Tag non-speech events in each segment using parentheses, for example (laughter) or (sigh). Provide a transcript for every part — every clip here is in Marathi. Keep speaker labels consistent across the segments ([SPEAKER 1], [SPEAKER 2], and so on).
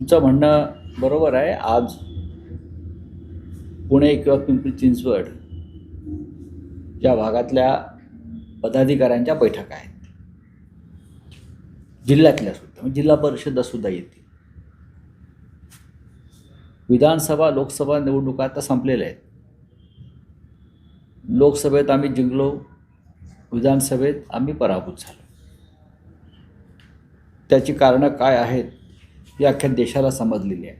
[SPEAKER 1] तुमचं म्हणणं बरोबर आहे. आज पुणे किंवा पिंपरी चिंचवड या भागातल्या पदाधिकाऱ्यांच्या बैठका आहेत. जिल्ह्यातल्या सुद्धा म्हणजे जिल्हा परिषदा सुद्धा येतील. विधानसभा लोकसभा निवडणुका आता संपलेल्या आहेत. लोकसभेत आम्ही जिंकलो विधानसभेत आम्ही पराभूत झालो. त्याची कारणं काय आहेत? ही अख्ख्या देशाला समजलेली आहे.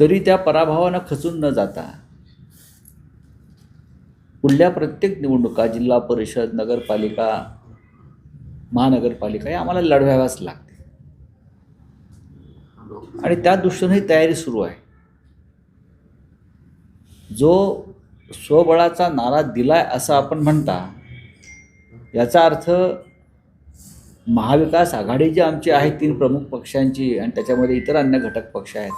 [SPEAKER 1] तरी त्या पराभवानं खचून न जाता पुढल्या प्रत्येक निवडणुका जिल्हा परिषद नगरपालिका महानगरपालिका या आम्हाला लढवाव्याच लागते आणि त्या दृष्टीने तयारी सुरू आहे. जो स्वबळाचा नारा दिलाय असं आपण म्हणता याचा अर्थ महाविकास आघाडी जी आमची आहे तीन प्रमुख पक्षांची आणि त्याच्यामध्ये इतर अन्य घटक पक्ष आहेत.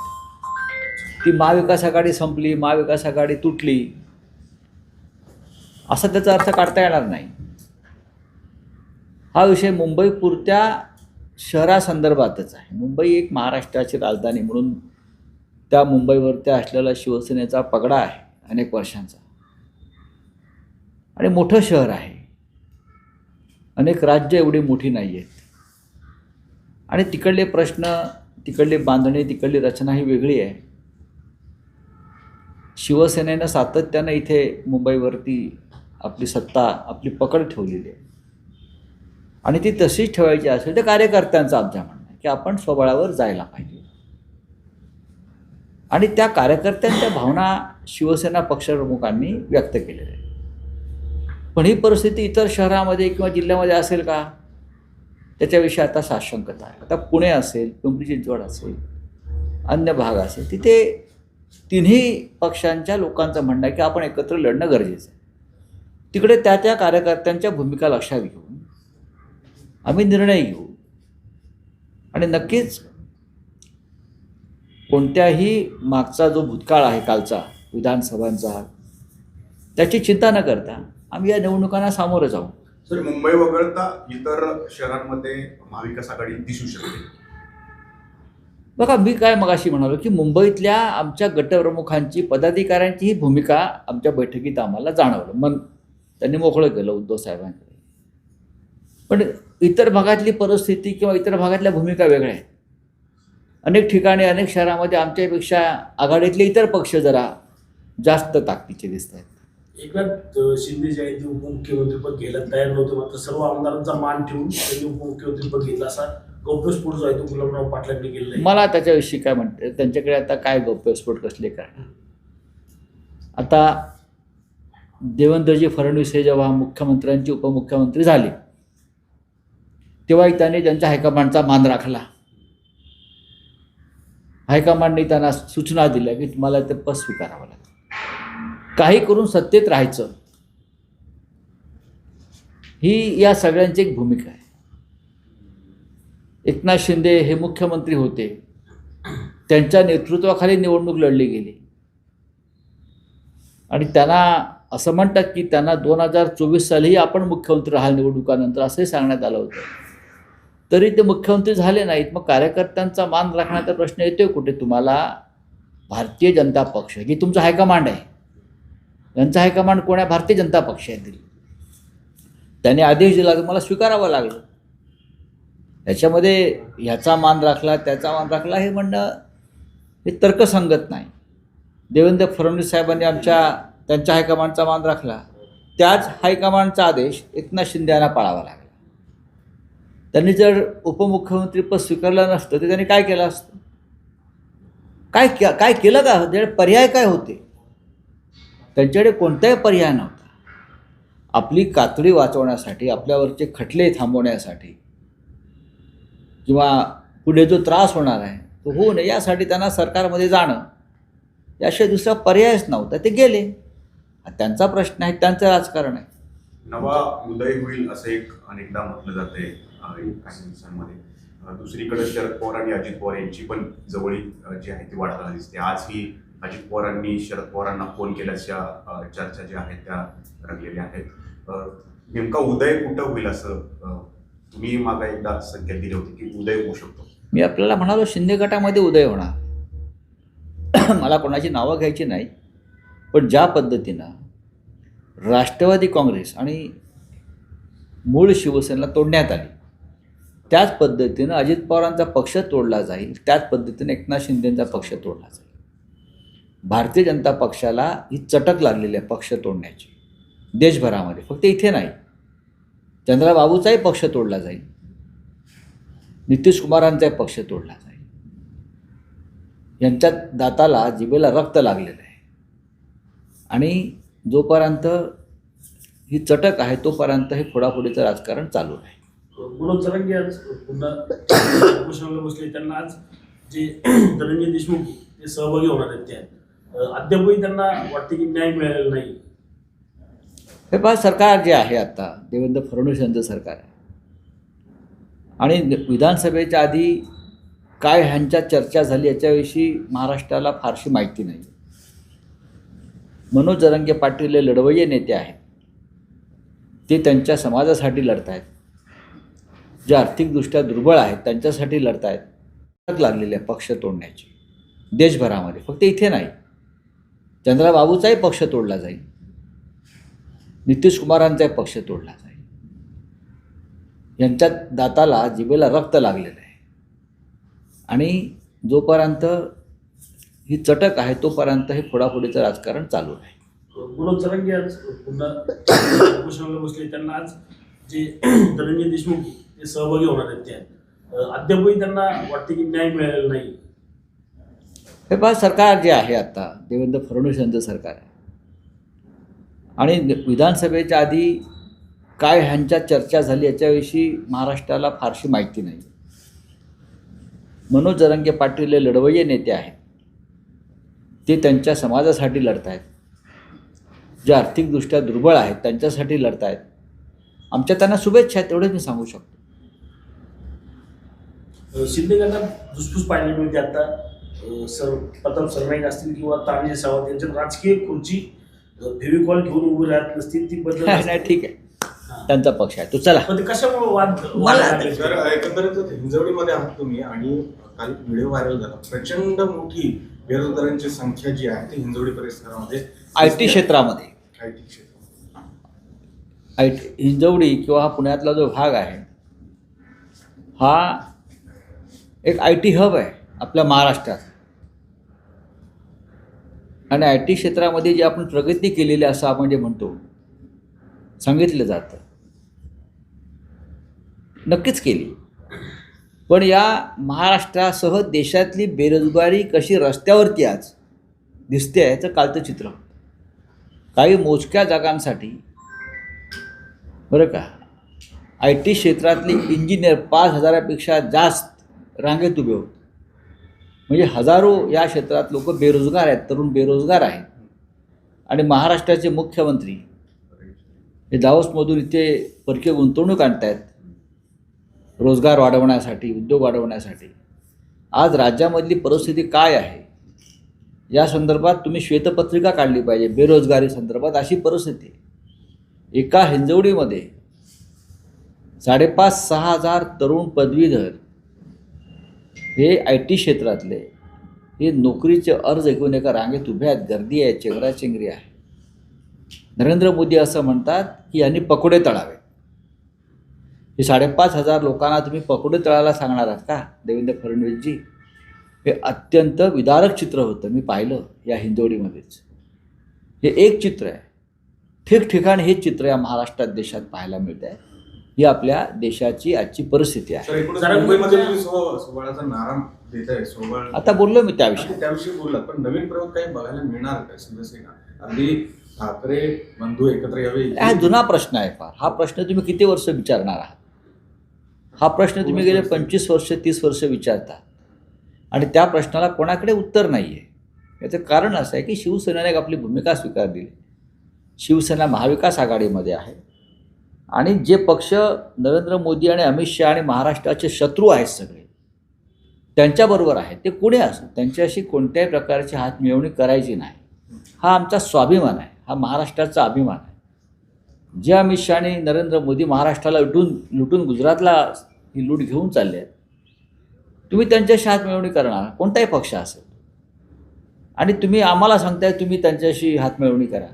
[SPEAKER 1] ती महाविकास आघाडी संपली महाविकास आघाडी तुटली. असा त्याचा अर्थ काढता येणार नाही. हा विषय मुंबईपुरत्या शहरासंदर्भातच आहे. मुंबई एक महाराष्ट्राची राजधानी म्हणून त्या मुंबईवरती असलेला शिवसेनेचा पगडा आहे अनेक वर्षांचा. आणि मोठं शहर आहे. अनेक राज्य एवढी मोठी नाही आहेत आणि तिकडले प्रश्न तिकडली बांधणी तिकडली रचना ही वेगळी आहे. शिवसेनेनं सातत्यानं इथे मुंबईवरती आपली सत्ता आपली पकड ठेवलेली आहे. आणि ती तशीच ठेवायची असेल तर कार्यकर्त्यांचं आमच्या म्हणणं आहे की आपण स्वबळावर जायला पाहिजे. आणि त्या कार्यकर्त्यांच्या भावना शिवसेना पक्षप्रमुखांनी व्यक्त केलेल्या आहेत. पण ही परिस्थिती इतर शहरामध्ये किंवा जिल्ह्यामध्ये असेल का? त्याच्याविषयी आता साशंकता आहे. आता पुणे असेल पिंपरी चिंचवड असेल अन्य भाग असेल तिथे तिन्ही पक्षांच्या लोकांचं म्हणणं आहे की आपण एकत्र लढणं गरजेचं आहे. तिकडे त्या त्या कार्यकर्त्यांच्या भूमिका लक्षात घेऊन आम्ही निर्णय घेऊ. आणि नक्कीच कोणत्याही मागचा जो भूतकाळ आहे कालचा विधानसभांचा त्याची चिंता न करता आम्ही या निवडणुकांना सामोरं जाऊ.
[SPEAKER 2] सर मुंबई वगळता इतर शहरांमध्ये महाविकास आघाडी दिसू शकते.
[SPEAKER 1] बघा मी काय मगाशी म्हणालो की मुंबईतल्या आमच्या गटप्रमुखांची पदाधिकाऱ्यांची ही भूमिका आमच्या बैठकीत आम्हाला जाणवलं. मन त्यांनी मोकळं केलं उद्धव साहेबांकडे. पण इतर भागातली परिस्थिती किंवा इतर भागातल्या भूमिका वेगळ्या आहेत. अनेक ठिकाणी अनेक शहरामध्ये आमच्यापेक्षा आघाडीतले इतर पक्ष जरा जास्त ताकदीचे दिसत आहेत
[SPEAKER 3] एकनाथ शिंदे जे आहे ते उपमुख्यमंत्रीपद घ्यायला तयार नव्हते. मात्र सर्व आमदारांचा मान ठेवून त्यांनी उपमुख्यमंत्रीपद घेतलं. असा गौप्यस्फोट जो आहे तो गुलाबराव पाटलांनी केलेला
[SPEAKER 1] मला त्याच्याविषयी काय म्हणते? त्यांच्याकडे आता काय गौप्यस्फोट कसले काय? आता देवेंद्रजी फडणवीस हे जेव्हा मुख्यमंत्र्यांचे उपमुख्यमंत्री झाले तेव्हाही त्यांनी त्यांच्या हायकमांडचा मान राखला. हायकमांडने त्यांना सूचना दिल्या की तुम्हाला ते पद स्वीकारावं लागेल. काही करून सत्तेत राहायचं. ही या सगळ्यांची एक भूमिका आहे. एकनाथ शिंदे हे मुख्यमंत्री होते. त्यांच्या नेतृत्वाखाली निवडणूक लढली गेली. आणि त्यांना असं म्हणतात की त्यांना दोन हजार चोवीस सालीही आपण मुख्यमंत्री राहाल निवडणुकानंतर असंही सांगण्यात आलं होतं. तरी ते मुख्यमंत्री झाले नाहीत. मग कार्यकर्त्यांचा मान राखण्याचा प्रश्न येतोय कुठे तुम्हाला? भारतीय जनता पक्ष. ही तुमचा हायकमांड आहे. यांचा हायकमांड कोण आहे? भारतीय जनता पक्षातील त्याने आदेश दिला तर मला स्वीकारावं लागलं. त्याच्यामध्ये ह्याचा मान राखला त्याचा मान राखला हे म्हणणं हे तर्कसंगत नाही. देवेंद्र फडणवीस साहेबांनी आमच्या त्यांच्या हायकमांडचा मान राखला. त्याच हायकमांडचा आदेश एकनाथ शिंदे यांना पाळावा लागला. त्यांनी जर उपमुख्यमंत्रीपद स्वीकारलं नसतं तर त्यांनी काय केलं असतं? काय के- काय केलं का? त्याच्याकडे पर्याय काय होते? त्यांच्याकडे कोणताही पर्याय नव्हता. आपली कातडी वाचवण्यासाठी आपल्यावरचे खटले थांबवण्यासाठी किंवा पुढे जो त्रास होणार आहे तो होऊ नये यासाठी त्यांना सरकारमध्ये जाणं याशिवाय दुसरा पर्यायच नव्हता. ते गेले. त्यांचा प्रश्न आहे त्यांचं राजकारण आहे.
[SPEAKER 2] नवा उदय होईल असं एक अनेकदा म्हटलं जाते काही दिवसांमध्ये. दुसरीकडे शरद पवार आणि अजित पवार यांची पण जवळी जी आहे ती वाढताना दिसते. आज ही अजित पवारांनी शरद पवारांना फोन केल्याच्या चर्चा ज्या आहेत त्या रंगलेल्या आहेत. नेमका उदय कुठं होईल असं तुम्ही मागा एकदा संकेत दिले होते की उदय होऊ शकतो.
[SPEAKER 1] मी आपल्याला म्हणालो शिंदे गटामध्ये उदय होणार. (clears throat) मला कोणाची नावं घ्यायची नाही पण ज्या पद्धतीनं राष्ट्रवादी काँग्रेस आणि मूळ शिवसेनेला तोडण्यात आली त्याच पद्धतीनं अजित पवारांचा पक्ष तोडला जाईल त्याच पद्धतीनं एकनाथ शिंदेंचा पक्ष तोडला जाईल. भारतीय जनता पक्षाला ही चटक लागलेली आहे पक्ष तोडण्याची. देशभरामध्ये. फक्त इथे नाही. चंद्राबाबूचाही पक्ष तोडला जाईल. नितीश कुमारांचाही पक्ष तोडला जाईल. यांच्या दाताला जिभेला रक्त लागलेलं आहे. आणि जोपर्यंत ही चटक आहे तोपर्यंत हे फोडाफोडीचं राजकारण चालू आहे.
[SPEAKER 3] मनोज जरांगे आज पुन्हा बसले. त्यांना आज जे धनंजय देशमुख ते सहभागी होणार आहेत त्यात अद्यापही त्यांना वाटते की न्याय मिळालेला नाही.
[SPEAKER 1] हे पहा सरकार जे आहे आता देवेंद्र फडणवीस यांचं सरकार आहे. आणि विधानसभेच्या आधी काय ह्यांच्या चर्चा झाली याच्याविषयी महाराष्ट्राला फारशी माहिती नाही. मनोज जरंगे पाटील हे लढवय्ये नेते आहेत. ते त्यांच्या समाजासाठी लढत आहेत जे आर्थिकदृष्ट्या दुर्बळ आहेत त्यांच्यासाठी लढत आहेत लागलेली आहे पक्ष तोडण्याची. देशभरामध्ये फक्त इथे नाही. चंद्राबाबूचाही पक्ष तोडला जाईल. नितीश कुमारांचाही पक्ष तोडला जाईल. यांच्या दाताला जिभेला रक्त लागलेलं आहे. आणि जोपर्यंत ही चटक आहे तोपर्यंत हे फोडाफोडीचं राजकारण चालू आहे.
[SPEAKER 3] मनोज चरंगी आज पुन्हा उपोषणाला बसले. त्यांना आज जे धनंजय देशमुख ते सहभागी होणार आहेत त्या. अद्यापही त्यांना वाटते की न्याय मिळालेला नाही.
[SPEAKER 1] हे पहा सरकार जे आहे आता देवेंद्र फडणवीस यांचं सरकार आहे. आणि विधानसभेच्या आधी काय ह्यांच्या चर्चा झाली याच्याविषयी महाराष्ट्राला फारशी माहिती नाही. मनोज जरंगे पाटील हे लढवय्ये नेते आहेत. ते त्यांच्या समाजासाठी लढत आहेत जे आर्थिकदृष्ट्या दुर्बळ आहेत त्यांच्यासाठी लढत आहेत आमच्या त्यांना शुभेच्छा आहेत तेवढंच मी सांगू शकतो.
[SPEAKER 3] शिंदे यांना धुसफूस पाहायला मिळते आता. सर प्रताप सरनाईक असतील किंवा तानाजी सावंत यांच्यात राजकीय खुर्ची फेविकॉल घेऊन उभी राहत नसतील ती
[SPEAKER 1] नाही ठीक आहे. त्यांचा पक्ष आहे. तो चला.
[SPEAKER 3] पण ते कशामुळे वाद वाद
[SPEAKER 1] मला?
[SPEAKER 4] तर एकंदरीत हिंजवडीमध्ये आहात तुम्ही आणि काल व्हिडिओ व्हायरल झाला. प्रचंड मोठी बेरोजगारांची संख्या जी आहे ती हिंजवडी परिसरामध्ये
[SPEAKER 1] आय टी क्षेत्रामध्ये.
[SPEAKER 4] आय टी क्षेत्र.
[SPEAKER 1] आय टी हिंजवडी किंवा हा पुण्यातला जो भाग आहे हा एक आय टी हब आहे आपल्या महाराष्ट्रात. आणि आय टी क्षेत्रामध्ये जी आपण प्रगती केलेली असं आपण जे म्हणतो सांगितलं जातं. नक्कीच केली. पण या महाराष्ट्रासह देशातली बेरोजगारी कशी रस्त्यावरती आज दिसते आहे याचं कालचं चित्र. काही मोजक्या जागांसाठी बरं का आय टी क्षेत्रातले इंजिनियर पाच हजारापेक्षा जास्त रांगेत उभे होते. म्हणजे हजारो या क्षेत्रात लोक बेरोजगार आहेत तरुण बेरोजगार आहेत. आणि महाराष्ट्राचे मुख्यमंत्री हे दावोसमधून इथे परकीय गुंतवणूक आणतायत. रोजगार वाढवण्यासाठी उद्योग वाढवण्यासाठी. आज राज्यामधली परिस्थिती काय आहे? या संदर्भात तुम्ही श्वेतपत्रिका काढली पाहिजे बेरोजगारी संदर्भात अशी परिस्थिती. एका हिंजवडीमध्ये साडेपाच सहा हजार तरुण पदवीधर हे आय टी क्षेत्रातले हे नोकरीचे अर्ज घेऊन एका रांगेत उभे आहेत गर्दी आहे चेंगराचेंगरी आहे. नरेंद्र मोदी असं म्हणतात की यांनी पकोडे तळावे. हे साडेपाच हजार लोकांना तुम्ही पकोडे तळायला सांगणार आहात का देवेंद्र फडणवीसजी? हे अत्यंत विदारक चित्र होतं मी पाहिलं या हिंदोळीमध्येच. हे एक चित्र आहे. ठिकठिकाणी हे चित्र या महाराष्ट्रात देशात पाहायला मिळत आहे ही आपल्या देशाची आजची परिस्थिती आहे. आता बोललो मी त्याविषयी.
[SPEAKER 4] त्याविषयी बोललात पण नवीन प्रयोग काही बघायला मिळणार का शिवसेना? अगदी ठाकरे बंधू एकत्र यावे
[SPEAKER 1] हा जुना प्रश्न आहे फार. हा प्रश्न तुम्ही किती वर्ष विचारणार आहात? हा प्रश्न तुम्ही गेले पंचवीस वर्ष तीस वर्ष विचारता. आणि त्या प्रश्नाला कोणाकडे उत्तर नाही आहे याचं कारण असं आहे की शिवसेनेने एक आपली भूमिका स्वीकारलेली शिवसेना महाविकास आघाडीमध्ये आहे. आणि जे पक्ष नरेंद्र मोदी आणि अमित शहा आणि महाराष्ट्राचे शत्रू आहेत सगळे त्यांच्याबरोबर आहेत. ते कुणी असो? त्यांच्याशी कोणत्याही प्रकारची हात मिळवणी करायची नाही. हा आमचा स्वाभिमान आहे. हा महाराष्ट्राचा अभिमान आहे. जे अमित शहा आणि नरेंद्र मोदी महाराष्ट्राला लुटून लुटून गुजरातला ही लूट घेऊन चालले आहेत तुम्ही त्यांच्याशी हातमिळवणी करणार. कोणताही पक्ष असेल. आणि तुम्ही आम्हाला सांगताय तुम्ही त्यांच्याशी हातमिळवणी करा.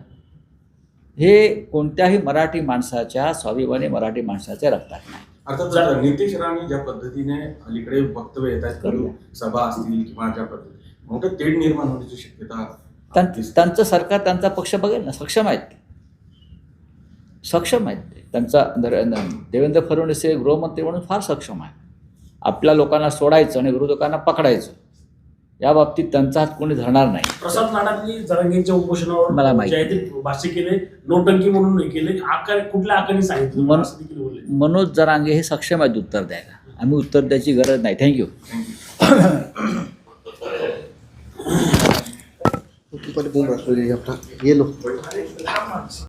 [SPEAKER 1] हे कोणत्याही मराठी माणसाच्या स्वाभिमानी मराठी माणसाच्या रक्तात नाही.
[SPEAKER 4] अर्थात नितेश राणे ज्या पद्धतीने अलीकडे वक्तव्य येत आहेत
[SPEAKER 1] करूया.
[SPEAKER 4] सभा असतील किंवा ज्या पद्धतीने. मोठं तेढ निर्माण होण्याची शक्यता.
[SPEAKER 1] त्यांचं सरकार त्यांचा पक्ष बघेल ना सक्षम आहेत सक्षम आहेत ते. त्यांचा देवेंद्र फडणवीस हे गृहमंत्री म्हणून फार सक्षम आहे आपल्या लोकांना सोडायचं आणि विरोधकांना पकडायचं. या बाबतीत त्यांचा हात कोणी धरणार नाही.
[SPEAKER 3] प्रसाद लाडांनी जरांगेंच्या उपोषणावर
[SPEAKER 1] मला माहिती.
[SPEAKER 3] जे आहे ते भाष्य केले नोटंकी म्हणून हे केले. आकार कुठल्या आकाराने सांगितलं?
[SPEAKER 1] मनोज जरांगे हे सक्षम आहेत उत्तर द्यायला. आम्ही उत्तर द्यायची गरज नाही. थँक्यू
[SPEAKER 5] ये लो.